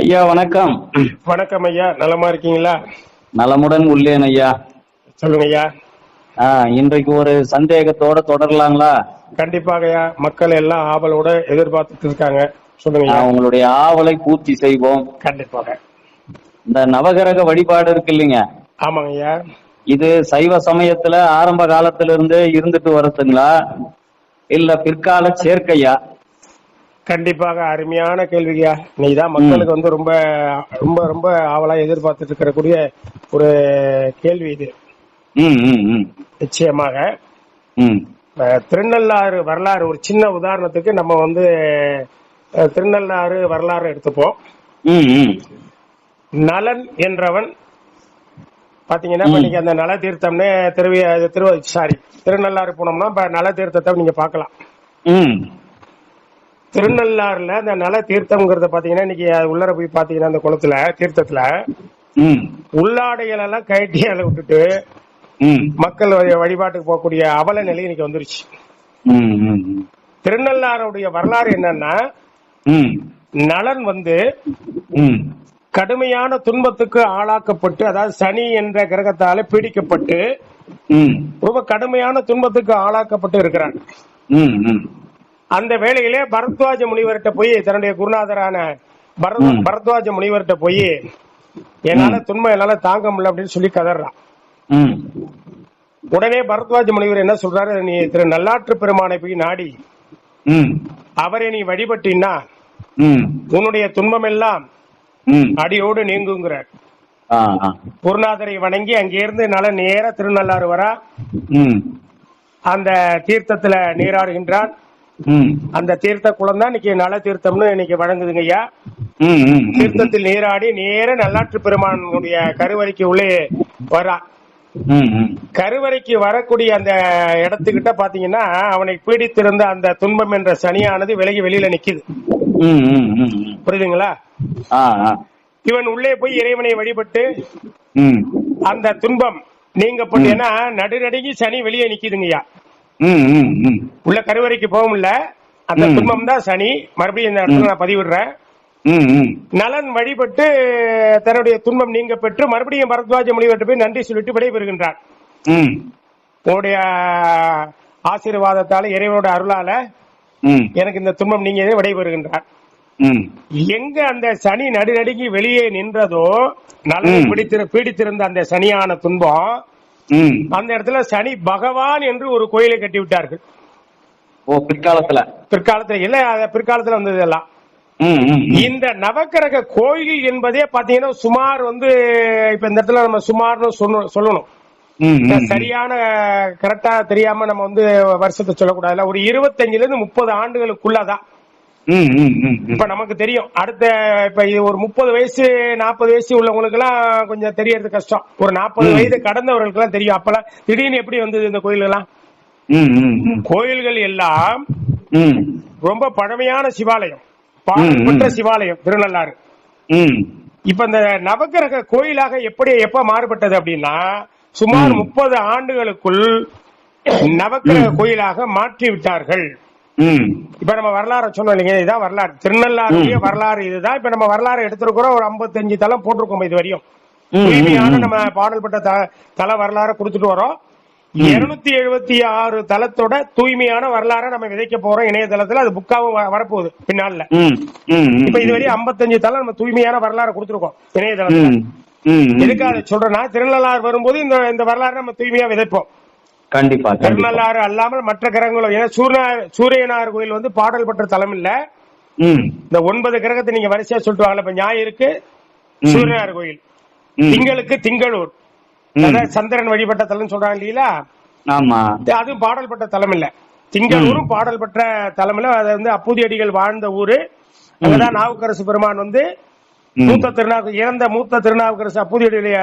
ஐயா வணக்கம். வணக்கம் ஐயா நலமா இருக்கீங்களா? நலமுடன் உள்ளேன் ஐயா. சொல்லுங்க ஐயா. இன்றைக்கு ஒரு சந்தேகத்தோட தொடரலாங்களா? கண்டிப்பாக ஐயா மக்கள் எல்லாம் ஆவலோட எதிர்பார்த்துட்டு இருக்காங்க. சொல்லுங்க உங்களுடைய ஆவலை பூர்த்தி செய்வோம். கண்டிப்பாக. இந்த நவகிரக வழிபாடு இருக்கு இல்லைங்க? ஆமாங்க ஐயா. இது சைவ சமயத்துல ஆரம்ப காலத்துல இருந்து இருந்துட்டு வரதுங்களா இல்ல பிற்கால சேர்க்கையா? கண்டிப்பாக அருமையான கேள்வியா நீதான் மக்களுக்கு வந்து ரொம்ப ரொம்ப ரொம்ப ஆவலா எதிர்பார்த்துட்டு இருக்கக்கூடிய ஒரு கேள்வி இது. நிச்சயமாக. திருநள்ளாறு வரலாறு ஒரு சின்ன உதாரணத்துக்கு நம்ம வந்து திருநள்ளாறு வரலாறு எடுத்துப்போம். நலன் என்றவன் பாத்தீங்கன்னா இப்ப நீங்க அந்த நல தீர்த்தம்னு திருவி திரு சாரி திருநள்ளாறு போனோம்னா இப்ப நல தீர்த்தத்தை நீங்க பார்க்கலாம். ம். திருநள்ளாறுல அந்த நல தீர்த்தம்ங்கிறத பாத்தீங்கன்னா இன்னைக்கு உள்ளர போய் பாத்தீங்கன்னா அந்த குளத்துல தீர்த்தத்துல ம். உள்ளாடைகள் எல்லாம் கழட்டி அதை விட்டுட்டு ம். மக்கள் வழி- வழிபாட்டுக்கு போகக்கூடிய அவல நிலை இன்னைக்கு வந்துருச்சு. திருநள்ளாறுடைய வரலாறு என்னன்னா ம். நலன் வந்து ம். கடுமையான துன்பத்துக்கு ஆளாக்கப்பட்டு அதாவது சனி என்ற கிரகத்தால பீடிக்கப்பட்டு ம். ரொம்ப கடுமையான துன்பத்துக்கு ஆளாக்கப்பட்டு இருக்கிறான் ம் ம். அந்த வேளையிலே பரத்வாஜ முனிவர்கிட்ட போய் தன்னுடைய குருநாதரான. பரத்வாஜ முனிவர்கிட்ட போய் என்னால துன்பம் என்னால தாங்க முடியல அப்படின்னு சொல்லி கதறான். உடனே பரத்வாஜ முனிவர் என்ன சொல்றாரு? நீ திரு நல்லாற்று பெருமானை போய் நாடி. அவரை நீ வழிபட்டினா உன்னுடைய துன்பம் எல்லாம் அடியோடு நீங்குங்கிறார். குருநாதரை வணங்கி அங்கிருந்து நல்ல நேர திருநள்ளாறு வரா. அந்த தீர்த்தத்துல நீராடுகின்றான். அந்த தீர்த்த குளம் தான் இன்னைக்கு நல தீர்த்தம்னு இன்னைக்கு வழங்குதுங்க ஐயா. தீர்த்தத்தில் நீராடி நேர நல்லாற்று பெருமானுடைய கருவறைக்கு உள்ளே வரா. கருவறைக்கு வரக்கூடிய அந்த இடத்துக்கிட்ட பாத்தீங்கன்னா அவனை பீடித்திருந்த அந்த துன்பம் என்ற சனியானது விலகி வெளியில நிக்குது. புரியுதுங்களா? இவன் உள்ளே போய் இறைவனை வழிபட்டு அந்த துன்பம் நீங்கப்பட்டு ஏன்னா நடுநடுங்கி சனி வெளியே நிக்குதுங்கய்யா உள்ள கருவறைக்கு போக முடியல அந்த. துன்பம் தான் சனி. மறுபடியும் இந்த இடத்துல நான் பதிவிடுறேன். நலன் வழிபட்டு தன்னுடைய துன்பம் நீங்க பெற்று மறுபடியும் பரத்வாஜ முனிவர்கிட்ட போய் நன்றி சொல்லிட்டு விடைபெறுகின்றான் ம். உன்னுடைய ஆசீர்வாதத்தால இறைவனோட அருளால எனக்கு இந்த துன்பம் நீங்க விடைபெறுகின்றான் ம். எங்க அந்த சனி நடுநடுங்கி வெளியே நின்றதோ நலனை. பிடித்திரு பீடித்திருந்த அந்த சனியான துன்பம் அந்த இடத்துல சனி பகவான் என்று ஒரு கோயிலை கட்டி விட்டார்கள் ஓ பிற்காலத்துல பிற்காலத்துல இல்ல பிற்காலத்துல வந்தது எல்லாம். இந்த நவக்கிரக கோயில் என்பதே பாத்தீங்கன்னா சுமார் வந்து இப்ப இந்த இடத்துல நம்ம சுமார்னு சொல்லணும். சரியான கரெக்டா தெரியாம நம்ம வந்து வருஷத்தை சொல்லக்கூடாதுல ஒரு இருபத்தஞ்சுல இருந்து முப்பது ஆண்டுகளுக்குள்ளதான். இப்ப நமக்கு தெரியும். அடுத்த இப்ப இது ஒரு முப்பது வயசு நாற்பது வயசு உள்ளவங்களுக்கு எல்லாம் கொஞ்சம் தெரியறது கஷ்டம். ஒரு நாற்பது. வயது கடந்தவர்களுக்கு எல்லாம் தெரியும். அப்பெல்லாம் திடீர்னு எப்படி வந்தது இந்த கோயில் எல்லாம் ம் ம் ம். கோயில்கள் எல்லாம் ரொம்ப பழமையான சிவாலயம். ம். சிவாலயம் திருநள்ளாறு. இப்ப இந்த நவக்கிரக கோயிலாக எப்படி எப்ப மாறுபட்டது அப்படின்னா சுமார். முப்பது ஆண்டுகளுக்குள் நவக்கிரக கோயிலாக மாற்றி விட்டார்கள் இப்ப நம்ம வரலாறு சொன்னோம் இல்லைங்க இதுதான் வரலாறு திருநள்ளாறுடைய ம். வரலாறு இதுதான் இப்ப நம்ம வரலாறு எடுத்திருக்கிறோம் ஒரு 55 தளம் போட்டிருக்கோம் இது வரையும் தூய்மையான. நம்ம பாடல் பெற்ற த- தல வரலாறு கொடுத்துட்டு வரோம். இருநூத்தி எழுபத்தி ஆறு தளத்தோட தூய்மையான வரலாறை நம்ம விதைக்க போறோம் இணையதளத்துல அது புக்காவும் வரப்போகுது பின்னால. இப்ப இதுவரையும் 55 தளம் நம்ம தூய்மையான வரலாறு கொடுத்துருக்கோம் இணையதளத்துல ம் ம் ம். எதுக்கு அதை சொல்றேன்னா திருநள்ளாறு வரும்போது இந்த இந்த வரலாறு நம்ம தூய்மையா விதைப்போம் கண்டிப்பா திருநள்ளாறு அல்லாமல் மற்ற கிரகங்களும் ஏன்னா சூரிய சூரியனார் கோயில் வந்து பாடல் பெற்ற தலம் இல்ல. இந்த ஒன்பது கிரகத்தை நீங்க வரிசையா சொல்லிட்டு இப்ப ஞாயிறுக்கு ம். சூரியனார் கோயில். திங்களுக்கு திங்களூர். அதாவது சந்திரன் வழிபட்ட தலம் சொல்றாங்க இல்லீங்களா ஆமா. அதுவும் பாடல் பெற்ற தலம் இல்ல. திங்களூரும் பாடல் பெற்ற தலம் இல்ல. அது வந்து அப்பூதியடிகள் வாழ்ந்த ஊரு. அங்கதான் நாவுக்கரசு பெருமான் வந்து. மூத்த திருநாவு இறந்த மூத்த திருநாவுக்கரசு அப்பூதியடியுடைய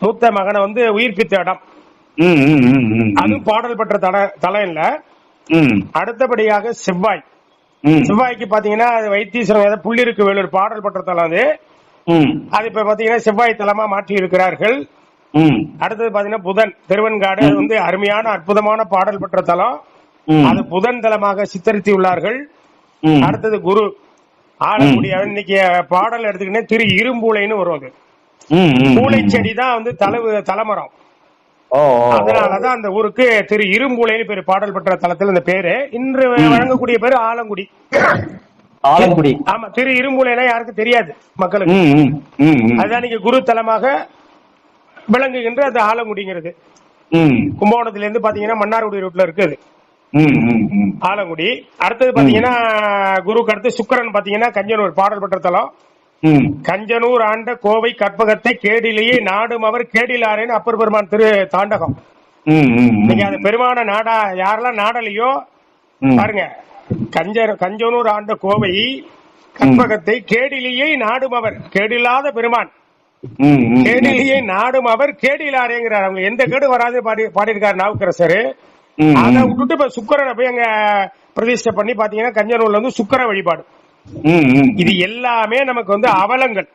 மூத்த மகனை வந்து உயிர்ப்பித்த இடம். அதுவும் பாடல் பெற்ற தல- தலம் இல்ல அடுத்தபடியாக செவ்வாய். செவ்வாய்க்கு பாத்தீங்கன்னா அது வைத்தீஸ்வரன் புள்ளிருக்கு வேலூர் பாடல் பெற்ற தலம் அது. அது இப்ப பாத்தீங்கன்னா செவ்வாய் தலமா மாற்றி இருக்கிறார்கள் அடுத்தது பாத்தீங்கன்னா புதன். திருவெண்காடு அது வந்து அருமையான அற்புதமான பாடல் பெற்ற தலம். அது புதன் தலமாக சித்தரித்து உள்ளார்கள். அடுத்தது குரு. ஆலங்குடி இன்னைக்கு பாடல் எடுத்துக்கிட்டே திரு இரும்பூளைன்னு வரும் அது. பூளை ம். செடி தான் வந்து தலைவு தலைமரம். அதனாலதான் அந்த ஊருக்கு திரு இரும்பூளைன்னு பேரு பாடல் பெற்ற தலத்தில் இந்த பேரு. இன்று வழங்கக்கூடிய பேரு ஆலங்குடி. ஆலங்குடி. ஆமா திரு இரும்பூளைனா யாருக்கும் தெரியாது மக்களுக்கு. அதுதான் நீங்க குரு தலமாக விளங்குகின்ற அந்த ஆலங்குடிங்கிறது. கும்பகோணத்துல இருந்து பாத்தீங்கன்னா மன்னார்குடி ரோட்ல இருக்குது. ஆலங்குடி. அடுத்தது பாத்தீங்கன்னா குருக்கு அடுத்து சுக்கரன் பாத்தீங்கன்னா கஞ்சனூர் பாடல் பெற்ற தலம். கஞ்சனூர் ஆண்ட கோவை கற்பகத்தை கேடிலேயே நாடும் அவர் கேடிலாரேன்னு அப்பர் பெருமான் திரு தாண்டகம். நீங்க அந்த பெருமான நாடா யாரெல்லாம் நாடலையோ. பாருங்க கஞ்ச கஞ்சனூர் ஆண்ட கோவை கற்பகத்தை கேடிலேயே நாடும் அவர் கேடில்லாத பெருமான். கேடிலேயே நாடும் அவர் கேடிலாரேங்கிறார் அவங்க எந்த கேடு வராது பாடி பாடியிருக்காரு நாவுக்கரசர் அதை. விட்டுட்டு இப்ப சுக்கரனை போய் அங்க பிரதிஷ்டை பண்ணி பாத்தீங்கன்னா கஞ்சனூர்ல வந்து சுக்கர வழிபாடு. இது எல்லாமே நமக்கு வந்து அவலங்கள்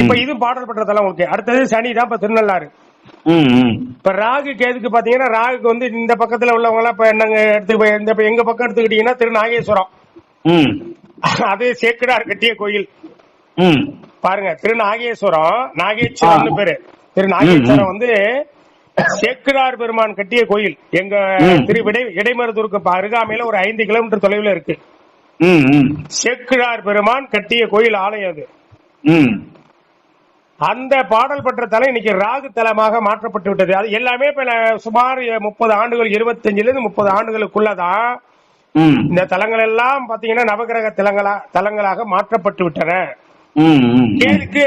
இப்ப. இதுவும் பாடல் பண்றதெல்லாம் ஓகே அடுத்தது சனி தான் இப்ப திருநள்ளாறு. இப்ப ராகு கேதுக்கு பாத்தீங்கன்னா ராகுக்கு வந்து இந்த பக்கத்துல உள்ளவங்க எல்லாம் இப்ப என்னங்க எடுத்து இந்த எங்க பக்கம் எடுத்துக்கிட்டீங்கன்னா திருநாகேஸ்வரம். அது சேக்கிடார் கட்டிய கோயில். பாருங்க திருநாகேஸ்வரம் நாகேஸ்வரம்னு ஆ. பேரு திருநாகேஸ்வரம் வந்து சேக்கிடார் பெருமான் கட்டிய கோயில் எங்க ம். திரு விடை இடைமருதூருக்கு அருகாமையில ஒரு ஐந்து கிலோமீட்டர் தொலைவில் இருக்கு சேக்கிடார் பெருமான் கட்டிய கோயில் ஆலயம் அது. அந்த பாடல் பெற்ற தலம் இன்னைக்கு ராகு தலமாக மாற்றப்பட்டு விட்டது அது எல்லாமே இப்ப சுமார் முப்பது ஆண்டுகள் இருபத்தஞ்சுல இருந்து முப்பது ஆண்டுகளுக்குள்ளதான். இந்த தலங்கள் எல்லாம் பாத்தீங்கன்னா நவகிரக தலங்களா தலங்களாக மாற்றப்பட்டு விட்டன. கேதுக்கு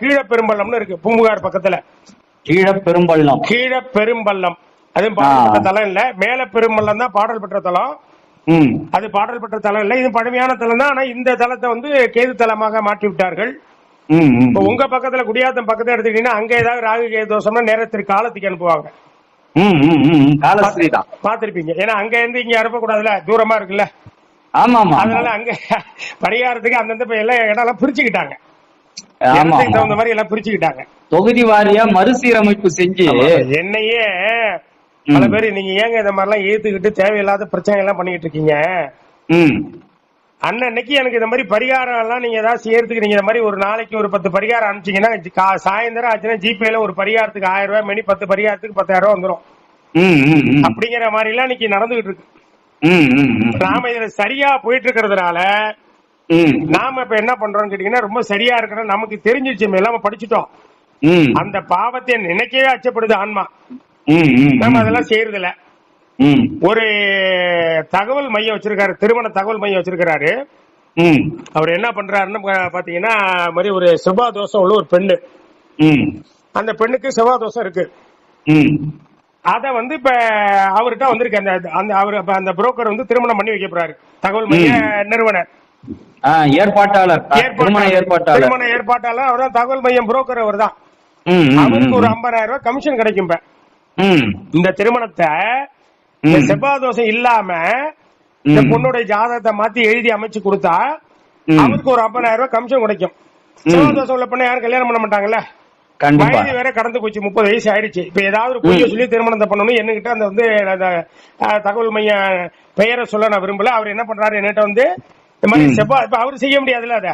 கீழ பெரும்பள்ளம்னு இருக்கு பூம்புகார் பக்கத்துல கீழ பெரும்பள்ளம் கீழ பெரும்பள்ளம் அதுவும் பாடல் பெற்ற தலம் இல்ல மேல பெரும்பள்ளம் தான் பாடல் பெற்ற தலம். அது பாடல் பெற்ற தலம் இல்ல இது பழமையான தலம் தான். ஆனா இந்த தலத்தை வந்து கேது தலமாக மாற்றி விட்டார்கள். இப்ப உங்க பக்கத்துல குடியாத்தம் பக்கத்துல எடுத்துக்கிட்டீங்கன்னா அங்க ஏதாவது ராகு கேது தோஷம்னா நேரத்திற்கு காலத்துக்கு அனுப்புவாங்க. பாத்திருப்பீங்க ஏன்னா அங்க இருந்து இங்க அனுப்பக்கூடாதுல தூரமா இருக்குல்ல. ஆமா ஆமா அதனால அங்க பரிகாரத்துக்கு அந்தந்த எல்லாம் இடம் எல்லாம் பிரிச்சுக்கிட்டாங்க. தகுந்த மாதிரி எல்லாம் பிரிச்சுக்கிட்டாங்க. தொகுதி வாரியா மறுசீரமைப்பு செஞ்சு என்னையே பல பேர் நீங்க ஏங்க இந்த மாதிரி எல்லாம் ஏத்துக்கிட்டு தேவையில்லாத பிரச்சனை எல்லாம் பண்ணிட்டு இருக்கீங்க. அன்னன்னைக்கு எனக்கு இந்த மாதிரி பரிகாரம் எல்லாம் நீங்க ஏதாவது செய்யறதுக்கு நீங்க இந்த மாதிரி ஒரு நாளைக்கு ஒரு பத்து பரிகாரம் அனுப்பிச்சீங்கன்னா சாயந்தரம் ஆச்சுன்னா ஜிபேல ஒரு பரிகாரத்துக்கு ஆயிரம் ரூபாய் மணி பத்து பரிகாரத்துக்கு பத்தாயிரம் ரூபாய் வந்துரும் ம், ம், ம். அப்படிங்கிற மாதிரி எல்லாம் இன்னைக்கு நடந்துகிட்டு இருக்கு. நாம இதுல சரியா போயிட்டு இருக்கிறதுனால. நாம இப்ப என்ன பண்றோம்னு கேட்டீங்கன்னா ரொம்ப சரியா இருக்கணும் நமக்கு தெரிஞ்சிருச்சு எல்லாம் படிச்சுட்டோம். அந்த பாவத்தை நினைக்கவே அச்சப்படுது ஆன்மா நம்ம. அதெல்லாம் செய்யறது இல்ல ம். ஒரு தகவல் மையம் வச்சிருக்காரு திருமண தகவல் மையம் வச்சிருக்காரு ம். அவர் என்ன பண்றாருன்னு பாத்தீங்கன்னா மாதிரி ஒரு செவ்வாய் தோஷம் உள்ள ஒரு பெண்ணு ம். அந்த பெண்ணுக்கு செவ்வாய் தோஷம் இருக்கு ம். அத வந்து இப்ப அவர்கிட்ட வந்திருக்கு அந்த அந்த அவர் அந்த புரோக்கர் வந்து திருமணம் பண்ணி வைக்க போறாரு தகவல் மைய நிறுவனர் ஏற்பாட்டாளர் திருமண ஏற்பாட்டாளர் திருமண ஏற்பாட்டாளர் அவர் தான் தகவல் மையம் புரோக்கர் அவர் தான் அவருக்கு ஒரு. ஐம்பதாயிரம் ரூபாய் கமிஷன் கிடைக்கும் இப்ப. இந்த திருமணத்தை. செவ்வாய் தோஷம் இல்லாம இந்த. பொண்ணுடைய ஜாதகத்தை மாத்தி எழுதி அமைச்சு கொடுத்தா. அவருக்கு ஒரு ஐம்பதாயிரம் ரூபாய் கமிஷன் கிடைக்கும். செவ்வாய் தோஷம் உள்ள பொண்ணை யாரும் கல்யாணம் பண்ண மாட்டாங்கல்ல வயது வேற கடந்து போச்சு முப்பது வயசு ஆயிடுச்சு இப்ப ஏதாவது ஒரு பொய்ய. சொல்லி திருமணத்தை பண்ணணும் என்கிட்ட அந்த வந்து தகவல் மைய பெயரை சொல்ல நான் விரும்பல அவர் என்ன பண்றாரு என்கிட்ட வந்து இந்த மாதிரி. செவ்வாய் இப்ப அவர் செய்ய முடியாதுல்ல அத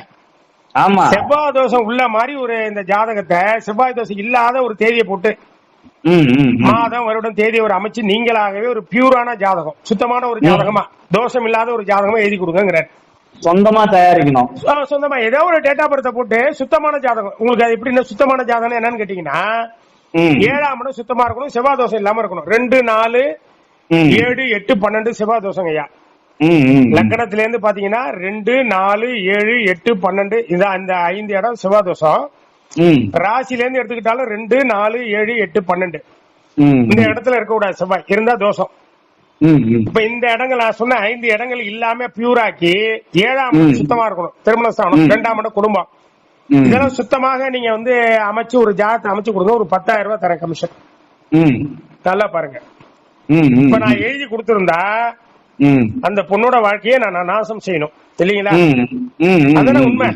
செவ்வாய் தோஷம் உள்ள மாதிரி ஒரு இந்த ஜாதகத்தை செவ்வாய் தோஷம் இல்லாத ஒரு தேதியை போட்டு. மாதம் வருடம் தேதி ஒரு அமைச்சு நீங்களாகவே ஒரு பியூரான ஜாதகம். சுத்தமான ஒரு ஜாதகமா? தோஷம் இல்லாத ஒரு ஜாதகமா எழுதி கொடுங்கிறார் சொந்தமா தயாரிக்கணும். சொந்தமா. ஏதோ ஒரு டேட்டா பர்த்தை போட்டு சுத்தமான ஜாதகம். உங்களுக்கு அது எப்படின்னா சுத்தமான ஜாதகம் என்னன்னு கேட்டீங்கன்னா. ஏழாம் இடம் சுத்தமா இருக்கணும் செவ்வாய் தோஷம் இல்லாம இருக்கணும். ரெண்டு நாலு. ஏழு எட்டு பன்னெண்டு செவ்வாய் தோஷம் ஐயா. லக்கணத்துல இருந்து பாத்தீங்கன்னா ரெண்டு நாலு ஏழு எட்டு பன்னெண்டு இதான் அந்த ஐந்து இடம் செவ்வாய் தோஷம். ராசில இருந்து எடுத்துக்கிட்டாலும் ரெண்டு நாலு ஏழு எட்டு பன்னெண்டு. இந்த இடத்துல இருக்க கூடாது செவ்வாய். இருந்தா தோஷம். இப்ப இந்த இடங்கள் நான் சொன்ன ஐந்து இடங்கள் இல்லாம பியூராக்கி ஏழாம் சுத்தமா இருக்கணும். திருமண ஸ்தானம். இரண்டாம் இடம் குடும்பம். இதெல்லாம் சுத்தமாக நீங்க வந்து அமைச்சு ஒரு ஜாதத்தை அமைச்சு கொடுங்க. ஒரு பத்தாயிரம் ரூபாய் தரேன் கமிஷன். நல்லா பாருங்க. இப்ப நான் எழுதி கொடுத்திருந்தா. அந்த பொண்ணோட வாழ்க்கையை நான் நாசம் செய்யணும். இல்லீங்களா? அதானே. உண்மை.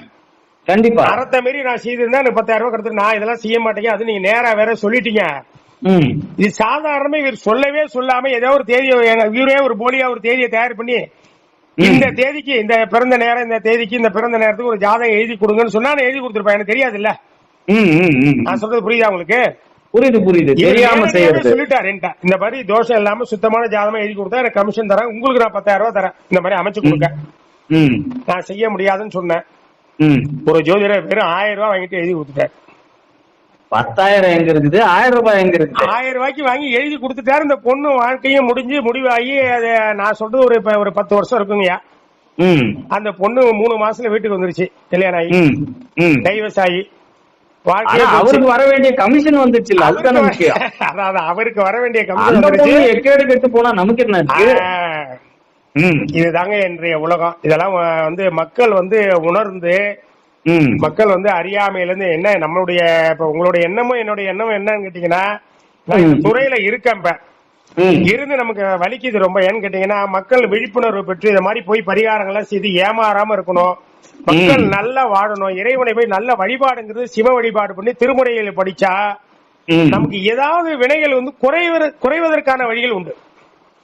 கண்டிப்பா. அறத்தை மீறி நான் செய்திருந்தா எனக்கு பத்தாயிரம் ரூபாய் கிடைத்து நான் இதெல்லாம் செய்ய மாட்டேங்க. அது நீங்க நேரா வேற சொல்லிட்டீங்க. இது சாதாரணமா இவர் சொல்லவே சொல்லாம ஏதோ ஒரு தேதியை இவரே ஒரு போலியா ஒரு தேதியை தயார் பண்ணி. இந்த தேதிக்கு இந்த பிறந்த நேரம் இந்த தேதிக்கு இந்த பிறந்த நேரத்துக்கு ஒரு ஜாதகம் எழுதி கொடுங்கன்னு சொன்னா எழுதி கொடுத்துருப்பேன். எனக்கு தெரியாது இல்ல. நான் சொல்றது புரியுதா உங்களுக்கு? புரியுது புரியுது. தெரியாம செய்யறது. சொல்லிட்டாரு. இந்த மாதிரி தோஷம் இல்லாம சுத்தமான ஜாதகம் எழுதி கொடுத்தா எனக்கு கமிஷன் தரேன். உங்களுக்கு நான் பத்தாயிரம் ரூபாய் தரேன். இந்த மாதிரி அமைச்சு கொடுக்க நான் செய்ய முடியாதுன்னு சொன்னேன். ஒரு ஜோதிடர் வெறும் ஆயிரம் ரூபாய் வாங்கிட்டு எழுதி கொடுத்துட்டாரு. பத்தாயிரம் எங்க இருக்குது? ஆயிரம் ரூபாய் எங்க இருக்குது? ஆயிரம் ரூபாய்க்கு வாங்கி எழுதி கொடுத்துட்டாரு. இந்த பொண்ணு வாழ்க்கையும் முடிஞ்சு முடிவாகி அது நான் சொல்றது ஒரு இப்ப ஒரு பத்து வருஷம் இருக்குங்கய்யா. அந்த பொண்ணு மூணு மாசத்துல வீட்டுக்கு வந்துருச்சு. கல்யாணம் ஆகி. டைவர்ஸ் ஆகி. ஆனா வாழ்க்கையே அவருக்கு வர வேண்டிய கமிஷன் வந்துச்சு இல்ல? அதுதானே முக்கியம். அதாவது அவருக்கு வர வேண்டிய கமிஷன் வந்துருச்சு. எக்கேடு கெட்டு போனா நமக்கு என்ன இதுதாங்க இன்றைய உலகம் இதெல்லாம் வந்து மக்கள் வந்து உணர்ந்து மக்கள் வந்து அறியாமையில இருந்து என்ன நம்மளுடைய இப்ப உங்களுடைய எண்ணமும் என்னுடைய எண்ணமும் என்னன்னு கேட்டீங்கன்னா. துறையில இருக்கேன் இப்ப. இருந்து நமக்கு வலிக்குது ரொம்ப ஏன்னு கேட்டீங்கன்னா மக்கள் விழிப்புணர்வு பெற்று இந்த மாதிரி போய் பரிகாரங்கள்லாம் செய்து ஏமாறாம இருக்கணும் மக்கள். நல்லா வாழணும் இறைவனை போய் நல்ல வழிபாடுங்கிறது சிவ வழிபாடு பண்ணி திருமுறைகளை படிச்சா. நமக்கு ஏதாவது வினைகள் வந்து குறைவத குறைவதற்கான வழிகள் உண்டு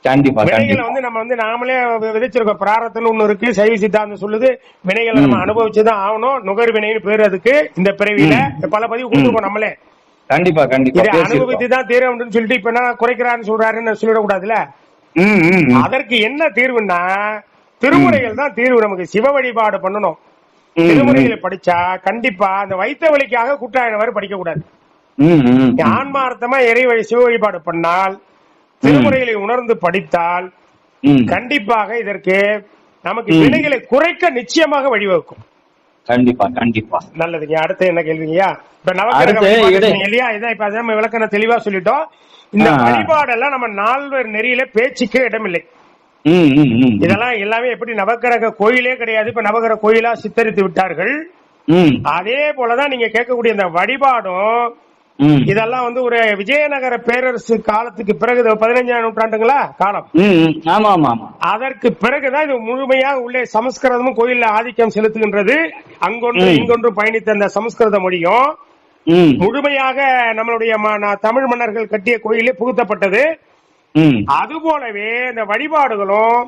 கண்டிப்பா வினைகளை வந்து நம்ம வந்து நாமளே விதைச்சிருக்கோம். பிராரத்தம்னு ஒண்ணு இருக்கு சைவ சித்தாந்தம் சொல்லுது. வினைகளை நம்ம. அனுபவிச்சுதான் ஆகணும். நுகர் வினைன்னு பேர் அதுக்கு இந்த பிறவியில. பல பதிவு கொடுத்துருக்கோம் நம்மளே. கண்டிப்பா கண்டிப்பா. இதை. அனுபவித்து தான் சொல்லிட்டு இப்ப என்ன குறைக்கிறான்னு சொல்றாருன்னு ம். அதற்கு என்ன தீர்வுன்னா திருமுறைகள் தான் தீர்வு நமக்கு சிவ வழிபாடு பண்ணணும். திருமுறைகளை படிச்சா கண்டிப்பா அந்த வைத்த வழிக்காக குற்றாயினவர் படிக்க கூடாது. ஆன்மார்த்தமா இறை வழி சிவ வழிபாடு பண்ணால் திருமுறைகளை உணர்ந்து படித்தால். கண்டிப்பாக இதற்கு நமக்கு ம். வினைகளை குறைக்க நிச்சயமாக வழிவகுக்கும் கண்டிப்பா கண்டிப்பா நல்லதுங்க அடுத்து என்ன கேள்விங்கய்யா இப்ப நவக்கிரக அடுத்து வழிபாடு இடை- சொன்னீங்க இல்லையா இதான் இப்ப அதான் விளக்கண தெளிவா சொல்லிட்டோம் இந்த. வழிபாடெல்லாம் நம்ம நால்வர் நெறியில பேச்சுக்கு இடமில்லை. இதெல்லாம் எல்லாமே எப்படி நவக்கிரக கோயிலே கிடையாது இப்ப நவகிரக கோயிலா சித்தரித்து விட்டார்கள் அதே போலதான் நீங்க கேட்கக்கூடிய இந்த வழிபாடும். இதெல்லாம் வந்து ஒரு விஜயநகர பேரரசு காலத்துக்கு பிறகு பதினைஞ்சாம் நூற்றாண்டுங்களா? காலம். ஆமா ஆமா அதற்கு பிறகுதான் இது முழுமையாக உள்ளே சமஸ்கிருதமும் கோயில்ல ஆதிக்கம் செலுத்துகின்றது. அங்கொன்று. இங்கொன்று பயணித்த அந்த சமஸ்கிருத மொழியும். முழுமையாக நம்மளுடைய தமிழ் மன்னர்கள் கட்டிய கோயிலே புகுத்தப்பட்டது. அது போலவே இந்த வழிபாடுகளும்.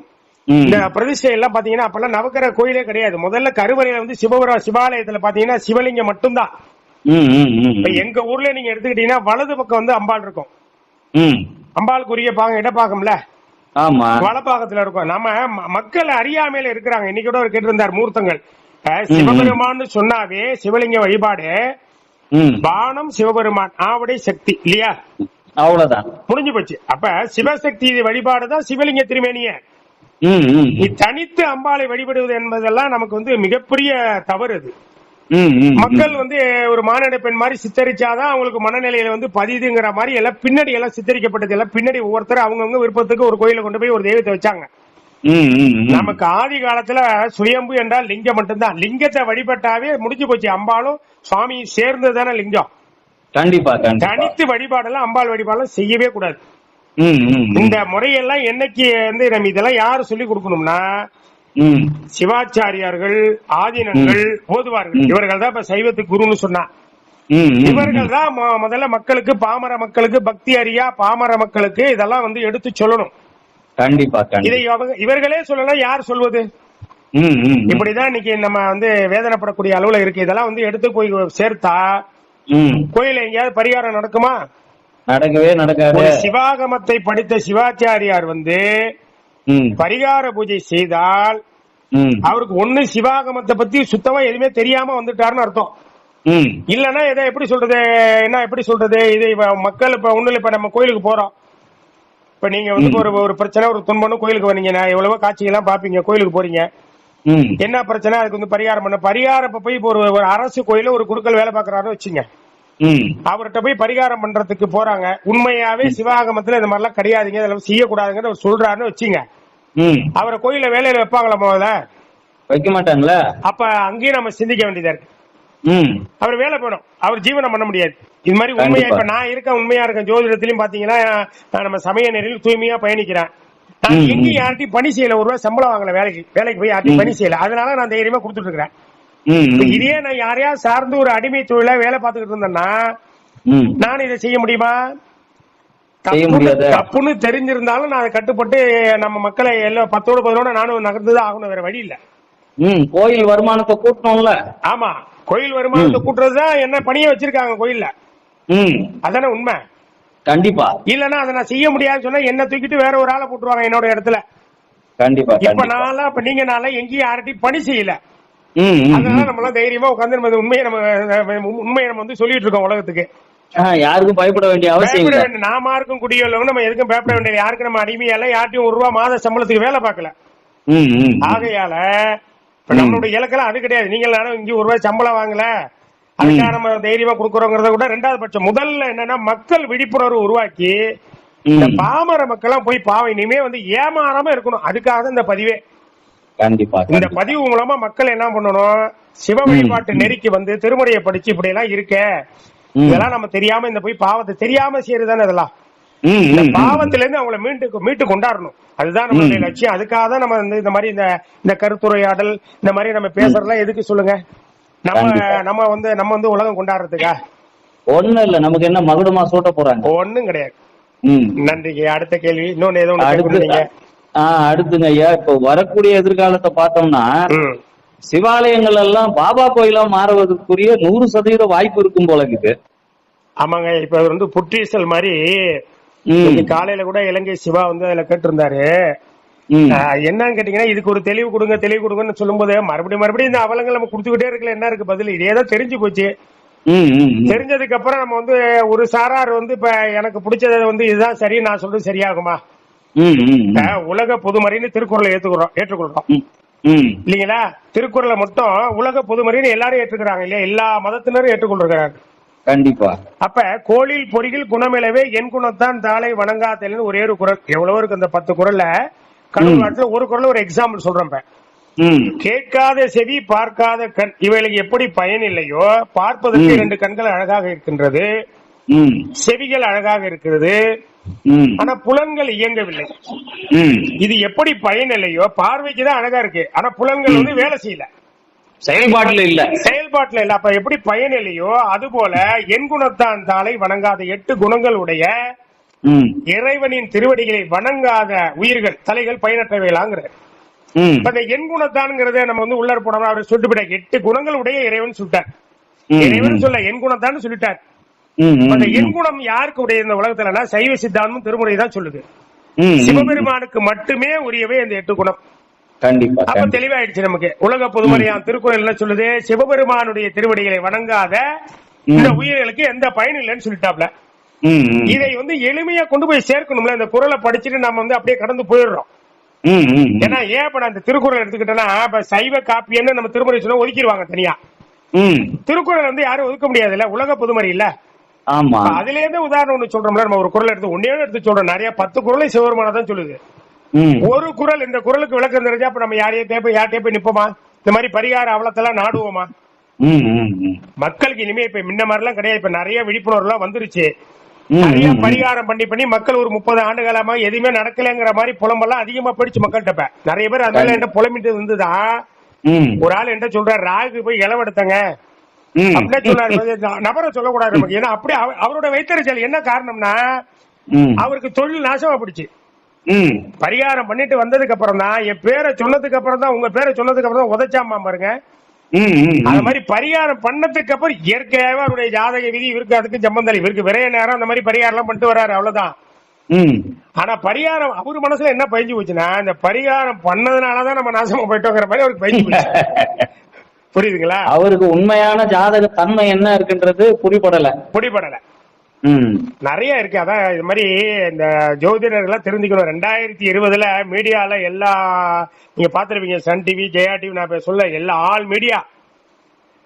இந்த பிரதிஷ்டை எல்லாம் பாத்தீங்கன்னா அப்பெல்லாம் நவக்கிரக கோயிலே கிடையாது. முதல்ல கருவறையில வந்து சிவபுரம் சிவாலயத்துல பாத்தீங்கன்னா சிவலிங்கம் மட்டும்தான். இப்ப எங்க ஊர்ல நீங்க எடுத்துக்கிட்டீங்கன்னா வலது பக்கம் வந்து அம்பாள் இருக்கும். ம். அம்பாளுக்குரிய பாகம் இடப்பாகம்ல ஆமா. வலப்பாகத்துல இருக்கும். நம்ம மக்கள் அறியாமையில இருக்கிறாங்க. இன்னைக்கு கூட ஒரு கேட்டிருந்தார் மூர்த்தங்கள். சிவபெருமான்னு சொன்னாவே சிவலிங்க வழிபாடு. பானம் சிவபெருமான் ஆவடை சக்தி இல்லையா? அவ்வளவுதான். முடிஞ்சு போச்சு. அப்ப சிவசக்தி வழிபாடு தான் சிவலிங்க திருமேனிய. தனித்து அம்பாளை வழிபடுவது என்பதெல்லாம் நமக்கு வந்து மிகப்பெரிய தவறு அது. மக்கள் வந்து ஒரு மானிட பெண் மாதிரி சித்தரிச்சாதான் அவங்களுக்கு மனநிலையில வந்து பதிதுங்கிற மாதிரி எல்லாம் பின்னாடி எல்லாம் சித்தரிக்கப்பட்டது எல்லாம் பின்னாடி ஒவ்வொருத்தர் அவங்கவுங்க விருப்பத்துக்கு ஒரு கோயில கொண்டு போய் ஒரு தெய்வத்தை வச்சாங்க. நமக்கு ஆதி காலத்துல சுயம்பு என்றால் லிங்கம் மட்டும்தான். லிங்கத்தை வழிபட்டாவே முடிஞ்சு போச்சு. அம்பாலும் சுவாமியும் சேர்ந்து தானே லிங்கம். கண்டிப்பா தனித்து வழிபாடெல்லாம் அம்பாள் வழிபாடெல்லாம் செய்யவே கூடாது. இந்த முறையெல்லாம் என்னைக்கு வந்து நம்ம இதெல்லாம் யாரு சொல்லி கொடுக்கணும்னா சிவாச்சாரியார்கள் ஆதீனங்கள் ஓதுவார்கள். இவர்கள் தான் இப்ப சைவத்துக்கு குருன்னு சொன்னா. இவர்கள் தான் முதல்ல மக்களுக்கு பாமர மக்களுக்கு பக்தி அறியா பாமர மக்களுக்கு இதெல்லாம் வந்து எடுத்து சொல்லணும். கண்டிப்பா இதை இவர்களே சொல்லலாம் யார் சொல்வது. இப்படிதான் இன்னைக்கு நம்ம வந்து வேதனைப்படக்கூடிய அளவுல இருக்கு. இதெல்லாம் வந்து எடுத்து போய் சேர்த்தா. கோயில எங்கேயாவது பரிகாரம் நடக்குமா? நடக்கவே நடக்காது. சிவாகமத்தை படித்த சிவாச்சாரியார் வந்து பரிகார பூஜை செய்தால் அவருக்கு ஒண்ணு சிவாகமத்தை பத்தி சுத்தமா எதுவுமே தெரியாம வந்துட்டாருன்னு அர்த்தம் ம். இல்லன்னா இதை எப்படி சொல்றது என்ன எப்படி சொல்றது இது மக்கள் இப்ப ஒண்ணு இப்ப நம்ம கோயிலுக்கு போறோம் இப்ப நீங்க வந்து. ஒரு ஒரு பிரச்சனை ஒரு துன்பம்னு கோயிலுக்கு வரீங்க நான் எவ்வளவோ காட்சிகள்லாம் பாப்பீங்க கோயிலுக்கு போறீங்க. என்ன பிரச்சனை அதுக்கு வந்து பரிகாரம் பண்ண பரிகாரம் போய் இப்ப ஒரு அரசு கோயில ஒரு குடுக்கல் வேலை பாக்குறாருன்னு வச்சுங்க. அவர்கிட்ட போய் பரிகாரம் பண்றதுக்கு போறாங்க. உண்மையாவே சிவாகமத்துல இந்த மாதிரிலாம் கிடையாதுங்க. இதெல்லாம் செய்யக்கூடாதுங்கன்னு அவர் சொல்றாருன்னு வச்சுங்க. அவரை கோயில வேலையில வைப்பாங்களா முதல்ல? வைக்க மாட்டாங்களா? அப்ப அங்கேயும் நம்ம சிந்திக்க வேண்டியதா இருக்கு. அவர் வேலை போடும் அவர் ஜீவனம் பண்ண முடியாது. இது மாதிரி உண்மையா. இப்ப நான் இருக்கேன் உண்மையா இருக்கேன் ஜோதிடத்திலயும் பாத்தீங்கன்னா நான் நம்ம சமய நெறியில் தூய்மையா பயணிக்கிறேன். நான் எங்கேயும். யார்ட்டையும் பணி செய்யல. ஒரு ரூபாய் சம்பளம் வாங்கல வேலைக்கு. வேலைக்கு போய் யார்ட்டையும். பணி செய்யல. அதனால நான் தைரியமா கொடுத்துட்டு இருக்கிறேன். இதே நான் யாரையா சார்ந்து ஒரு அடிமை தொழிலா வேலை பார்த்துக்கிட்டு இருந்தேன்னா. நான் இதை செய்ய முடியுமா? தப்புன்னு- முடியாது. தெரிஞ்சிருந்தாலும் நான் அதை கட்டுப்பட்டு நம்ம மக்களை எல்லாம் பத்தோட பதினோட நானும் நகர்ந்துதான் ஆகணும் வேற வழி இல்ல. கோயில் வருமானத்தை கூட்டணும்ல. ஆமா கோயில் வருமானத்தை கூட்டுறதுதான் என்ன பணியை வச்சிருக்காங்க கோயில்ல? அதானே உண்மை. கண்டிப்பா. இல்லன்னா அதை நான் செய்ய முடியாதுன்னு சொன்னா என்ன தூக்கிட்டு வேற ஒரு ஆளை போட்டுருவாங்க என்னோட இடத்துல. கண்டிப்பா இப்ப நான்லாம் இப்ப நீங்க நான்லாம் எங்கேயும் யார்கிட்டயும் பணி செய்யல. அதனால. நம்ம எல்லாம் தைரியமா உட்கார்ந்து நம்ம உண்மையை நம்ம உண்மையை நம்ம வந்து சொல்லிட்டு இருக்கோம் உலகத்துக்கு. யாருக்கும் பயப்பட வேண்டிய அவசியம் நாம இருக்கும் குடியுள்ளவங்க நம்ம எதுக்கும் பயப்பட வேண்டிய யாருக்கு நம்ம அடிமையால யார்ட்டையும் ஒரு ரூபா மாத சம்பளத்துக்கு வேலை பார்க்கல. ஆகையால. நம்மளுடைய இலக்கெல்லாம் அது கிடையாது. நீங்கள் நானும் இங்க ஒரு ரூபாய் சம்பளம் வாங்கல. அதுக்காக நம்ம தைரியமா கொடுக்கறோங்கிறத கூட ரெண்டாவது பட்சம் முதல்ல என்னன்னா மக்கள் விழிப்புணர்வு உருவாக்கி இந்த. பாமர மக்கள்லாம் போய் பாவம் இனிமே வந்து ஏமாறாம இருக்கணும். அதுக்காக தான் இந்த பதிவே. கண்டிப்பா இந்த. பதிவு மூலமா மக்கள் என்ன பண்ணணும்? சிவ வழிபாட்டு நெறிக்கு வந்து திருமுறையை படிச்சு இப்படி எல்லாம் இருக்க. இதெல்லாம் நம்ம தெரியாம இந்த போய் பாவத்தை தெரியாம செய்யறதுதானே இதெல்லாம்? இந்த. பாவத்துல இருந்து அவங்கள மீட்டு மீட்டு கொண்டாடணும். அதுதான் நம்மளுடைய. லட்சியம். அதுக்காக தான் நம்ம வந்து இந்த மாதிரி இந்த இந்த கருத்துரையாடல் இந்த மாதிரி நம்ம பேசுறதுலாம் எதுக்கு சொல்லுங்க? நம்ம. நம்ம வந்து நம்ம வந்து உலகம் கொண்டாடுறதுக்கா? ஒண்ணும் இல்ல நமக்கு என்ன மகுடமா சூட்ட போறாங்க? ஒண்ணும் கிடையாது. ம். நன்றிங்க அடுத்த கேள்வி இன்னொன்னு ஏதோ ஒண்ணு அடுத்து கேட்கணுங்க ஆ, அடுத்துங்க ஐயா இப்போ வரக்கூடிய எதிர்காலத்தை பார்த்தோம்னா சிவாலயங்கள் எல்லாம் பாபா கோயிலா மாறுவதற்குரிய நூறு சதவீத வாய்ப்பு இருக்கும் போல இருக்குது. ஆமாங்க இப்ப வந்து புற்றீசல் மாதிரி காலையில கூட இலங்கை சிவா வந்து அதுல கேட்டிருந்தாரு. ஆஹ், என்னன்னு கேட்டீங்கன்னா இதுக்கு ஒரு தெளிவு கொடுங்க தெளிவு கொடுங்கன்னு சொல்லும்போது மறுபடியும் மறுபடியும் இந்த அவலங்கள் நம்ம கொடுத்துக்கிட்டே இருக்கல என்ன இருக்கு பதில்? இதே தான் தெரிஞ்சு போச்சு. தெரிஞ்சதுக்கு அப்புறம் நம்ம வந்து ஒரு சாரார் வந்து இப்ப எனக்கு பிடிச்சது வந்து இதுதான் சரி நான் சொல்றது சரியாகுமா? உலக பொதுமறைன்னு திருக்குறளை ஏத்துக்கிறோம் ஏற்றுக்கொள்றோம். இல்லீங்களா? திருக்குறளை மட்டும் உலக பொதுமறைன்னு எல்லாரும் ஏற்றுக்கிறாங்க இல்லையா? எல்லா மதத்தினரும் ஏற்றுக்கொண்டிருக்கிறாங்க. கண்டிப்பா. அப்ப கோளில் பொறியில் குணமிலவே என் குணத்தான் தாளை வணங்காதல்னு ஒரே ஒரு குரல் எவ்வளவோ இருக்கு அந்த பத்து குரல்ல. கடவுள் ஒரு குரல் ஒரு எக்ஸாம்பிள் சொல்றேன். கேட்காத செவி பார்க்காத கண். இவைகளுக்கு எப்படி பயன் இல்லையோ? பார்ப்பதற்கு. இரண்டு கண்கள் அழகாக இருக்கின்றது. செவிகள் அழகாக இருக்கிறது. ஆனா புலன்கள் இயங்கவில்லை. இது எப்படி பயன் இல்லையோ பார்வைக்கு தான் அழகா இருக்கு. ஆனா புலன்கள் வந்து வேலை செய்யல. செயல்பாட்டுல இல்ல. செயல்பாட்டுல இல்ல. அப்ப எப்படி பயன் இல்லையோ அது போல என் குணத்தான் தாளை வணங்காத எட்டு குணங்கள் உடைய. இறைவனின் திருவடிகளை வணங்காத உயிர்கள் தலைகள் பயனற்றவைகளாங்கிற இந்த என் குணத்தான்ங்கிறத நம்ம வந்து உள்ளார போனோம்னா அவர் போயிட்டார். எட்டு குணங்கள் உடைய இறைவன் சொல்லிட்டார் ம். இறைவன் சொல்ல என் குணத்தான் சொல்லிட்டார். அந்த ம். என் குணம் யாருக்கு உடைய இந்த உலகத்துலனா சைவ சித்தாந்தமும் திருமுறை தான் சொல்லுது. சிவபெருமானுக்கு மட்டுமே உரியவே இந்த எட்டு குணம் கண்டிப்பா அப்ப. தெளிவாயிடுச்சு நமக்கு உலக பொதுமறையான் திருக்குறள் என்ன சொல்லுது சிவபெருமானுடைய திருவடிகளை வணங்காத இந்த. உயிர்களுக்கு எந்த பயனும் இல்லைன்னு சொல்லிட்டாப்ல. இதை வந்து எளிமையா கொண்டு போய் சேர்க்கணும்ல இந்த குறளை படிச்சுட்டு நம்ம வந்து அப்படியே கடந்து போயிடுறோம். ஏன்னா ஏன் இப்ப நான் இந்த திருக்குறள் எடுத்துக்கிட்டேன்னா இப்ப சைவ காப்பியன்னு நம்ம திருமுறை சொன்னா ஒதுக்கிடுவாங்க தனியா. திருக்குறள் வந்து யாரும் ஒதுக்க முடியாதுல்ல உலக பொதுமறை இல்ல ஆமா அதுல இருந்து உதாரணம் ஒண்ணு சொல்றோம்ல நம்ம ஒரு குறள் எடுத்து ஒன்னே எடுத்து சொல்றோம் நிறைய பத்து குறளை சிவபெருமானா தான் சொல்லுது. ஒரு குறள் இந்த குறளுக்கு விளக்கம் தெரிஞ்சா அப்ப நம்ம யாரையும் தேப்ப யார்கிட்டயே போய் நிப்போமா இந்த மாதிரி பரிகார அவலத்தெல்லாம் நாடுவோமா. மக்களுக்கு இனிமே இப்ப முன்ன மாதிரிலாம் கிடையாது இப்ப நிறைய விழிப்புணர்வு எல்லாம் வந்துருச்சு. நிறைய. பரிகாரம் பண்ணி பண்ணி மக்கள் ஒரு முப்பது ஆண்டு காலமா எதுவுமே நடக்கலைங்கிற மாதிரி புலம்பெல்லாம் அதிகமா போயிடுச்சு மக்கள்கிட்ட. நிறைய பேர் அதனால என்ன புலம்பிட்டு இருந்துதான் ம். ஒரு ஆள் என்ன சொல்றாரு ராகு போய் இளவெடுத்தங்க நபரை சொல்லக்கூடாது நமக்கு ஏன்னா அப்படி அவ- அவரோட வைத்தறிச்சல் என்ன காரணம்னா. அவருக்கு தொழில் நாசமா போயிடுச்சு. பரிகாரம் பண்ணிட்டு வந்ததுக்கு அப்புறம் தான் என் பேரை சொன்னதுக்கு அப்புறம் தான் உங்க பேரை சொன்னதுக்கு அப்புறம் தான் உதச்சாமா பாருங்க. அது மாதிரி பரிகாரம் பண்ணதுக்கு அப்புறம் இயற்கையாவே அவருடைய ஜாதக விதி இவருக்கு அதுக்கு சம்பந்தம். இவருக்கு விரைய நேரம் அந்த மாதிரி பரிகாரம் எல்லாம் பண்ணிட்டு வராரு அவ்வளவுதான். ஆனா பரிகாரம் அவர் மனசுல என்ன பயஞ்சு போச்சுன்னா இந்த பரிகாரம் பண்ணதுனாலதான் நம்ம நாசமா போயிட்டோங்கிற மாதிரி அவருக்கு பயஞ்சு போச்சு புரியுதுங்களா? அவருக்கு உண்மையான ஜாதக தன்மை என்ன இருக்குன்றது புரிபடல. பிடிபடல ம். நிறைய இருக்கு. அதான் இது மாதிரி இந்த ஜோதிடர்கள்லாம் தெரிஞ்சுக்கணும். ரெண்டாயிரத்தி இருபதுல மீடியால எல்லா நீங்க பாத்துருப்பீங்க சன் டிவி ஜெயா டிவி நான் சொல்ல எல்லா ஆல் மீடியா.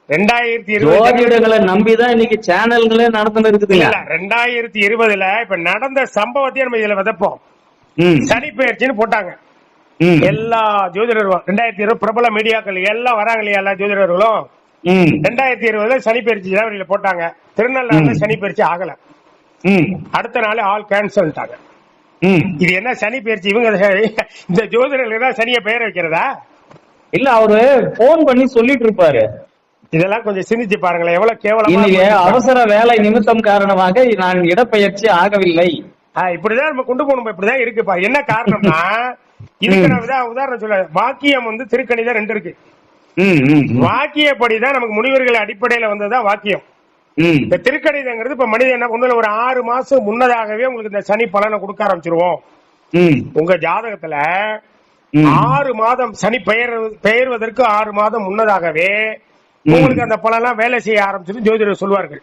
ரெண்டாயிரத்தி இருபது ஜோதிடங்களை நம்பிதான் இன்னைக்கு சேனல்களே நடந்துன்னு இருக்குதுங்க இல்ல ரெண்டாயிரத்தி இருபதுல இப்ப நடந்த சம்பவத்தையும் நம்ம இதுல விதப்போம். ம். சனி பெயர்ச்சின்னு போட்டாங்க. எல்லா ஜோதிடர்களும் ரெண்டாயிரத்தி இருபது பிரபல மீடியாக்கள் எல்லாம் வராங்க இல்லையா எல்லா ஜோதிடர்களும். ரெண்டாயிரத்தி இருபதுல சனி பயிற்சி ஜனவரியில போட்டாங்க. ம். சனி பயிற்சி ஆகல. அடுத்த நாள் ஆல் கேன்சல்ட்டாங்க. இது என்ன சனி பயிற்சி? இவங்க இந்த ஜோதிடர்களுக்கு தான் சனியை பெயர் வைக்கிறதா? இல்ல அவரு போன் பண்ணி சொல்லிட்டு இருப்பாரு. இதெல்லாம் கொஞ்சம் சிந்திச்சு பாருங்களேன் எவ்வளவு கேவலமா அவசர வேலை நிமித்தம் காரணமாக நான் இடப்பெயர்ச்சி ஆகவில்லை. இப்படிதான் நம்ம கொண்டு போகணும் இப்படிதான் இருக்குப்பா. என்ன காரணம்னா இதுக்கு நான் உதா- உதாரணம் சொல்ல வாக்கியம் வந்து திருக்கணிதம் ரெண்டு இருக்கு. வாக்கியப்படிதான் நமக்கு முனிவர்கள் அடிப்படையில வந்ததுதான் வாக்கியம். இந்த திருக்கணிதங்கிறது இப்ப மனிதன் என்ன ஒண்ணுல ஒரு ஆறு மாசம் முன்னதாகவே உங்களுக்கு இந்த சனி பலனை கொடுக்க ஆரம்பிச்சிருவோம். உங்க ஜாதகத்துல. ஆறு மாதம் சனி பெயர் பெயர்வதற்கு ஆறு மாதம் முன்னதாகவே. உங்களுக்கு அந்த பலன்லாம் வேலை செய்ய ஆரம்பிச்சிட்டு ஜோதிடர் சொல்வார்கள்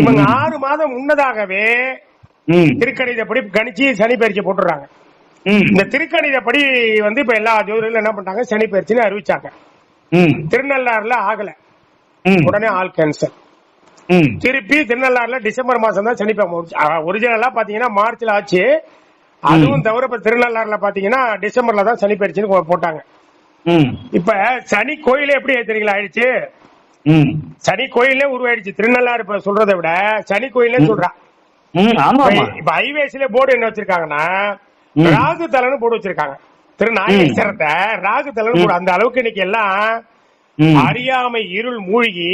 இவங்க ஆறு மாதம் முன்னதாகவே திருக்கணிதப்படி கணிச்சு சனி பயிற்சி போட்டுறாங்க இந்த திருக்கணிதப்படி வந்து இப்ப எல்லா ஜோதிடர்களும் என்ன பண்ணிட்டாங்க? சனி பயிற்சின்னு அறிவிச்சாங்க. திருநள்ளாறுல ஆகல. உடனே ஆல் கேன்சல் ம். திருப்பி திருநள்ளாறுல டிசம்பர் மாசம் தான் சனி ஒரிஜினலா பாத்தீங்கன்னா மார்ச்ல ஆச்சு. அதுவும் தவிர இப்ப திருநள்ளாறுல பாத்தீங்கன்னா டிசம்பர்ல தான் சனி பயிற்சின்னு போட்டாங்க. இப்ப சனி கோயிலே எப்படி தெரியுங்களா ஆயிடுச்சு? சனி கோயிலே உருவாயிடுச்சு. திருநள்ளாறு இப்ப சொல்றதை விட சனி கோயிலே சொல்றான் இப்ப ஹைவேஸ்ல போர்டு என்ன வச்சிருக்காங்கன்னா. ராகு தலன்னு போர்டு வச்சிருக்காங்க. திருநாயகரத்தை ராகு தலன்னு போர்டு அந்த அளவுக்கு இன்னைக்கு எல்லாம் அறியாமை இருள் மூழ்கி.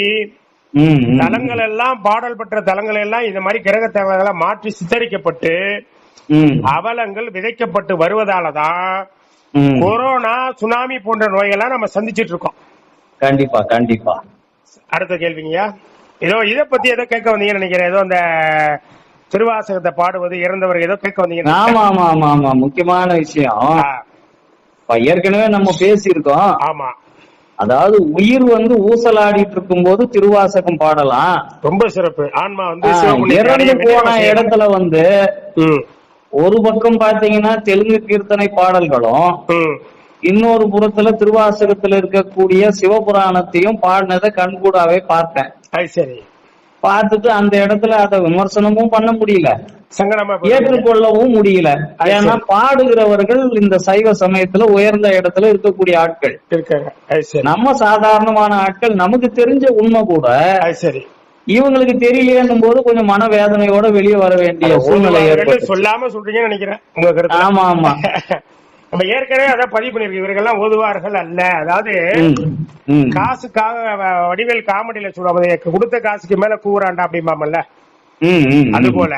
தலங்கள் எல்லாம் பாடல் பெற்ற தலங்கள் எல்லாம் இந்த மாதிரி கிரக தலங்களை மாற்றி சித்தரிக்கப்பட்டு அவலங்கள் விதைக்கப்பட்டு வருவதாலதான் கொரோனா சுனாமி போன்ற நோயெல்லாம் நம்ம சந்திச்சிட்டு இருக்கோம். கண்டிப்பா கண்டிப்பா. அடுத்த கேள்விங்கய்யா? ஏதோ இத பத்தி ஏதோ கேட்க வந்தீங்கன்னு நினைக்கிறேன். ஏதோ அந்த திருவாசகத்தை பாடுவது இறந்தவர் ஏதோ கேட்க வந்தீங்க ஆமா ஆமா ஆமா ஆமா முக்கியமான விஷயம். ஏற்கனவே நம்ம பேசியிருக்கோம். ஆமா. அதாவது உயிர் வந்து ஊசலாடிட்டு இருக்கும்போது திருவாசகம் பாடலாம். ரொம்ப சிறப்பு. ஆன்மா வந்து இறந்து போன. இடத்துல வந்து ஒரு பக்கம் பாத்தீங்கன்னா தெலுங்கு கீர்த்தனை பாடல்களும். இன்னொரு புறத்துல திருவாசகத்துல இருக்கக்கூடிய சிவபுராணத்தையும் பாடினதை கண்கூடாவே பார்த்தேன். சரி. பார்த்துட்டு அந்த இடத்துல அதை விமர்சனமும் பண்ண முடியல. ஏற்றுக்கொள்ளவும் முடியல. ஏன்னா. பாடுகிறவர்கள் இந்த சைவ சமயத்துல உயர்ந்த இடத்துல இருக்கக்கூடிய ஆட்கள். நம்ம சாதாரணமான ஆட்கள் நமக்கு தெரிஞ்ச உண்மை கூட சரி. இவங்களுக்கு தெரியலையேன்னும் போது கொஞ்சம் மனவேதனையோட வெளியே வர வேண்டிய சூழ்நிலை ஏற்பட்டு சொல்லாம சொல்றீங்கன்னு நினைக்கிறேன் ஆமா ஆமா. நம்ம ஏற்கனவே அதான் பதிவு பண்ணிருக்கோம் இவர்கள்லாம் ஓதுவார்கள் அல்ல. அதாவது. காசுக்காக வடிவேல் காமெடியில சொல்லுவாங்க. "எனக்கு கொடுத்த காசுக்கு மேல கூறாண்டா அப்படிம்பாமல்ல. அது போல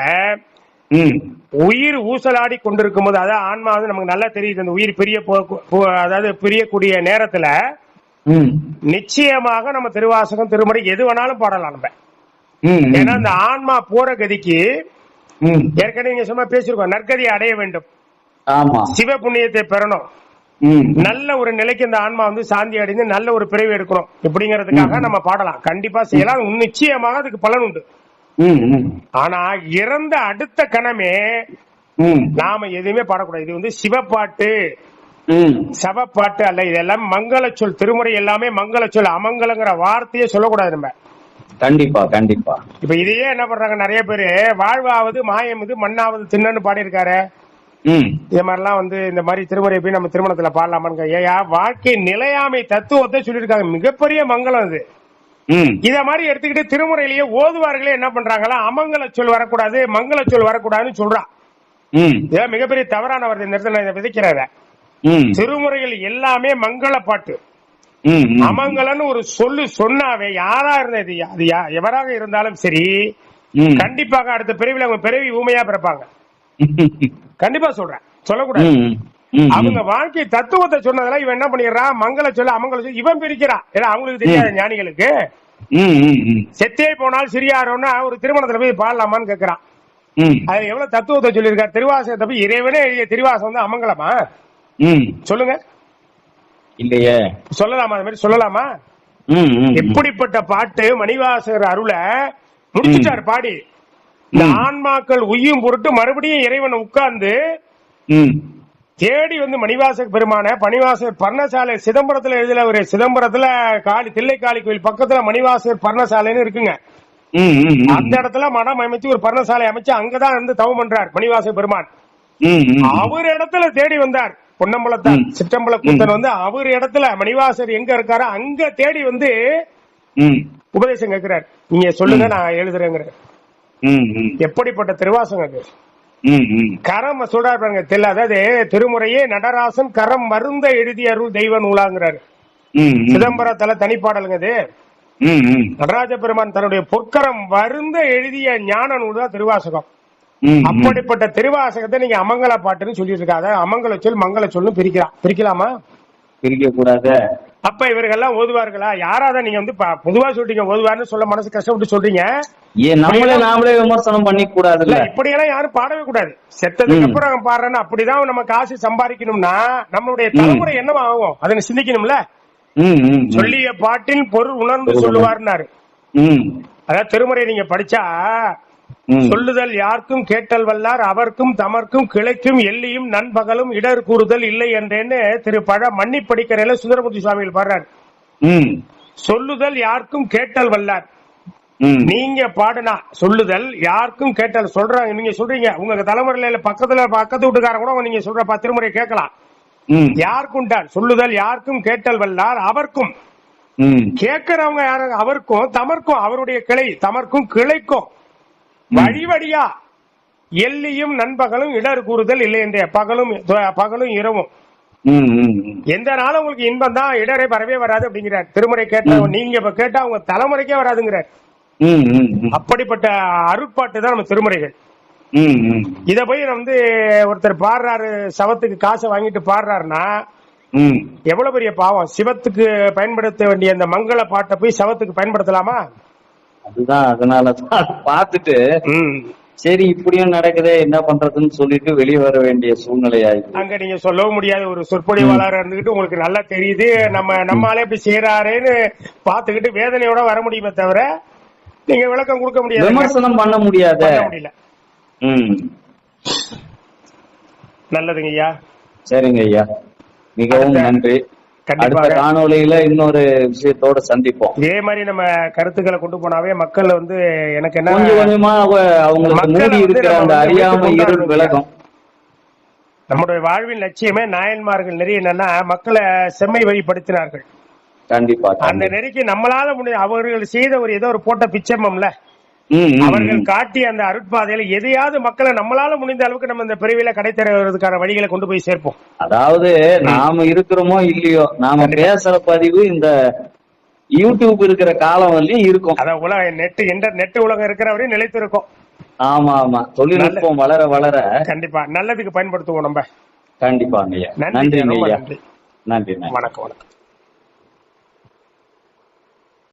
உயிர் ஊசலாடி கொண்டிருக்கும் போது அதாவது ஆன்மா வந்து நமக்கு நல்லா தெரியுது. அந்த உயிர் பிரிய அதாவது பிரியக்கூடிய நேரத்துல நிச்சயமாக நம்ம திருவாசகம் திருமறை எது வேணாலும் பாடலாம் நம்ம. ஏன்னா அந்த ஆன்மா போற கதிக்கு ஏற்கனவே நீங்க சும்மா பேசிருக்கோம் நற்கதியை அடைய வேண்டும். சிவ புண்ணியத்தை பெறணும். நல்ல ஒரு நிலைக்கு இந்த ஆன்மா வந்து சாந்தி அடைந்து நல்ல ஒரு பிறவி எடுக்கணும் இப்படிங்கிறதுக்காக நம்ம பாடலாம். கண்டிப்பா செய்யலாம். நிச்சயமாக அதுக்கு பலன் உண்டு. ஆனா இறந்த அடுத்த கணமே நாம எதுவுமே பாடக்கூடாது. இது வந்து சிவப்பாட்டு. ம். சவப்பாட்டு அல்ல. இதெல்லாம் மங்கள சொல் திருமுறை எல்லாமே மங்கள சொல் அமங்கலங்கிற வார்த்தையே சொல்லக்கூடாது நம்ம. கண்டிப்பா கண்டிப்பா. இப்ப இதையே என்ன பண்றாங்க? நிறைய பேரு. வாழ்வாவது மாயமுது மண்ணாவது தின்னன்னு பாடியிருக்காரு. இது மாதிரிலாம் வந்து இந்த மாதிரி திருமுறை போய் நம்ம திருமணத்துல பாடலாமான்னு ஏயா வாழ்க்கை நிலையாமை தத்துவத்தை சொல்லியிருக்காங்க. மிகப்பெரிய மங்களம் அது. இத மாதிரி எடுத்துக்கிட்டு திருமுறையிலேயே ஓதுவார்களே என்ன பண்றாங்களா? அமங்கல சொல் வரக்கூடாது மங்கள சொல் வரக்கூடாதுன்னு சொல்றான் இதான் மிகப்பெரிய தவறான வருது இந்த இடத்துல நான் விதைக்கிறத திருமுறைகள் எல்லாமே மங்கள பாட்டு. அமங்கலன்னு ஒரு சொல்லு சொன்னாவே யாரா இருந்தது அது எவராக இருந்தாலும் சரி. கண்டிப்பாக அடுத்த பிறவில அவங்க பிறவி ஊமையா பிறப்பாங்க. கண்டிப்பா சொல்றேன். சொல்லக்கூடாது. அவங்க வாழ்க்கை தத்துவத்தை சொன்னதெல்லாம் இவன் என்ன பண்ணிடுறான் மங்கள சொல்ல அமங்கல சொல்ல இவன் பிரிக்கிறான் ஏன்னா அவங்களுக்கு தெரியாத ஞானிகளுக்கு. செத்தே போனால் சிறியாரோன்னா ஒரு திருமணத்துல போய் பாடலாமான்னு கேக்குறான். அது எவ்வளவு தத்துவத்தை சொல்லியிருக்காரு திருவாசகத்தை போய் இறைவனே எழுதிய திருவாசகம் வந்து அமங்கலமா. சொல்லுங்க. இல்லையே. சொல்லலாமா? அது மாதிரி சொல்லலாமா. எப்படிப்பட்ட பாட்டு மணிவாசகர் அருள முடிச்சிட்டாரு பாடி. இந்த. ஆன்மாக்கள் உய்யும் பொருட்டு மறுபடியும் இறைவன் உட்கார்ந்து தேடி வந்து மணிவாசக பெருமான பணிவாசகர் பர்ணசாலை சிதம்பரத்துல எழுதல ஒரு சிதம்பரத்துல காளி தில்லைக்காளி கோயில் பக்கத்துல மணிவாசகர் பர்ணசாலைன்னு இருக்குங்க. அந்த இடத்துல மடம் அமைச்சு ஒரு பர்ணசாலை அமைச்சு அங்கதான் இருந்து தவம் பண்றார் மணிவாசக பெருமான். அவர் இடத்துல தேடி வந்தார் பொன்னம்பலத்தான். சிற்றம்பல கூத்தன் வந்து அவர் இடத்துல மணிவாசர் எங்க இருக்காரோ அங்க தேடி வந்து உபதேசம் கேட்கிறார் நீங்க சொல்லுங்க நான் எழுதுறேங்கிற ம், ம். எப்படிப்பட்ட திருவாசகம் அது? ம், ம். கரம் சொல்றாரு பாருங்க தெரியல அதாவது திருமுறையே நடராசன் கரம் மருந்த எழுதிய அருள் தெய்வ நூலாங்கிறாரு. சிதம்பரத்துல தனிப்பாடலுங்க அது. நடராஜ பெருமான் தன்னுடைய பொற்கரம் வருந்த எழுதிய ஞான நூல் தான் திருவாசகம். அப்படிப்பட்ட திருவாசகத்தை நீங்க அமங்கல பாட்டுன்னு சொல்லிட்டு இருக்காத அமங்கல சொல் மங்கள சொல்லும் பிரிக்கலாம் பிரிக்கலாமா? பிரிக்க கூடாது அப்ப இவர்கள்லாம் ஓதுவார்களா? யாராவது நீங்க வந்து பொதுவா சொல்றீங்க ஓதுவார்னு சொல்ல மனசு கஷ்டப்பட்டு சொல்றீங்க. ஏன் நம்மளே நாமளே விமர்சனம் பண்ணிக்க கூடாதுல்ல இல்ல இப்படியெல்லாம் யாரும் பாடவே கூடாது. செத்ததுக்கு. அப்புறம் பாடுறேன்னு அப்படிதான் நம்ம காசு சம்பாதிக்கணும்னா நம்மளுடைய தலைமுறை என்னவா ஆகும்? அதை சிந்திக்கணும்ல. சொல்லிய பாட்டின் பொருள் உணர்ந்து சொல்லுவார்னாரு. அதாவது திருமுறை நீங்க படிச்சா. சொல்லுதல் யாருக்கும் கேட்டல் வல்லார் அவர்க்கும் தமர்க்கும் கிளைக்கும் எல்லியும் நண்பகலும் இடர் கூறுதல் இல்லை என்றேன்னு திரு பழ மன்னி படிக்கிறையில சுந்தரமூர்த்தி சுவாமிகள் பாடுறார். சொல்லுதல் யாருக்கும் கேட்டல் வல்லார். நீங்க பாடுனா சொல்லுதல் யாருக்கும் கேட்டல் சொல்றாங்க நீங்க சொல்றீங்க. உங்க தலைமுறையில பக்கத்துல பக்கத்து வீட்டுக்காரங்க கூட நீங்க சொல்ற திருமுறை கேட்கலாம். தான் சொல்லுதல் யாருக்கும் கேட்டல் வல்லார் அவர்க்கும். கேட்கிறவங்க யாரு? அவருக்கும் தமர்க்கும் அவருடைய கிளை தமர்க்கும் கிளைக்கும். வழி வழியா எல்லியும் நண்பகலும் இடர் கூறுதல் இல்லை என்ற பகலும் பகலும் இரவும். எந்த நாளும் உங்களுக்கு இன்பம் தான் இடரே வரவே வராது அப்படிங்கிறார். திருமுறை கேட்ட நீங்க இப்ப கேட்டா உங்க தலைமுறைக்கே வராதுங்கிறார். அப்படிப்பட்ட அருட்பாட்டு தான் நம்ம திருமுறைகள். இத போய் வந்து ஒருத்தர் பாடுறாரு சவத்துக்கு காசை வாங்கிட்டு பாடுறாருன்னா ம். எவ்வளவு பெரிய பாவம் சிவத்துக்கு பயன்படுத்த வேண்டிய அந்த மங்கள பாட்டை போய் சவத்துக்கு பயன்படுத்தலாமா அதுதான் அதனால தான் பார்த்துட்டு ம். சரி இப்படியும் நடக்குதே என்ன பண்றதுன்னு சொல்லிட்டு வெளியே வர வேண்டிய சூழ்நிலை ஆயிடுச்சு அங்க நீங்க சொல்லவும் முடியாது ஒரு சொற்பொழிவாளர் இருந்துகிட்டு உங்களுக்கு நல்லா தெரியுது நம்ம நம்மாலே இப்படி செய்யறாருன்னு பாத்துக்கிட்டு வேதனையோட வர முடியுமே தவிர நீங்க விளக்கம் கொடுக்க முடியாது. விமர்சனம் பண்ண முடியாத. முடியல. நல்லதுங்க ஐயா. சரிங்க ஐயா. மிகவும் நன்றி. அடுத்த காணொளியில இன்னொரு விஷயத்தோட சந்திப்போம். இதே மாதிரி நம்ம கருத்துக்களை கொண்டு போனாவே மக்கள் வந்து எனக்கு என்ன கொஞ்சம் கொஞ்சமா அவ- அவங்களுக்கு மூடி இருக்கிற அந்த அறியாமை இருள் விலகும். நம்முடைய வாழ்வின் லட்சியமே நாயன்மார்கள் நிறைய என்னன்னா மக்களை செம்மை வழிப்படுத்தினார்கள் கண்டிப்பா அந்த கண்டிப்பா. நெறிக்கு நம்மளால முடிய அவர்கள் செய்த ஒரு ஏதோ ஒரு போட்ட பிச்சமம்ல? அவர்கள் ம். காட்டிய அந்த அருட்பாதையில எதையாவது மக்களை நம்மளால முடிந்த அளவுக்கு நம்ம இந்த பிரிவில கடை தருவதற்கான வழிகளை கொண்டு போய் சேர்ப்போம். அதாவது நாம இருக்கிறோமோ இல்லையோ நாம பேசுற பதிவு இந்த யூடியூப் இருக்கிற காலம் வரலையும் இருக்கும். அதான் உலக நெட் இன்டர் நெட் உலகம் இருக்கிற வரையும் நிலைத்திருக்கும். ஆமா ஆமா. தொழில்நுட்பம் வளர வளர. கண்டிப்பா. நல்லதுக்கு பயன்படுத்துவோம் நம்ம. ஐயா. நன்றி. நன்றி நன்றி. வணக்கம் வணக்கம்.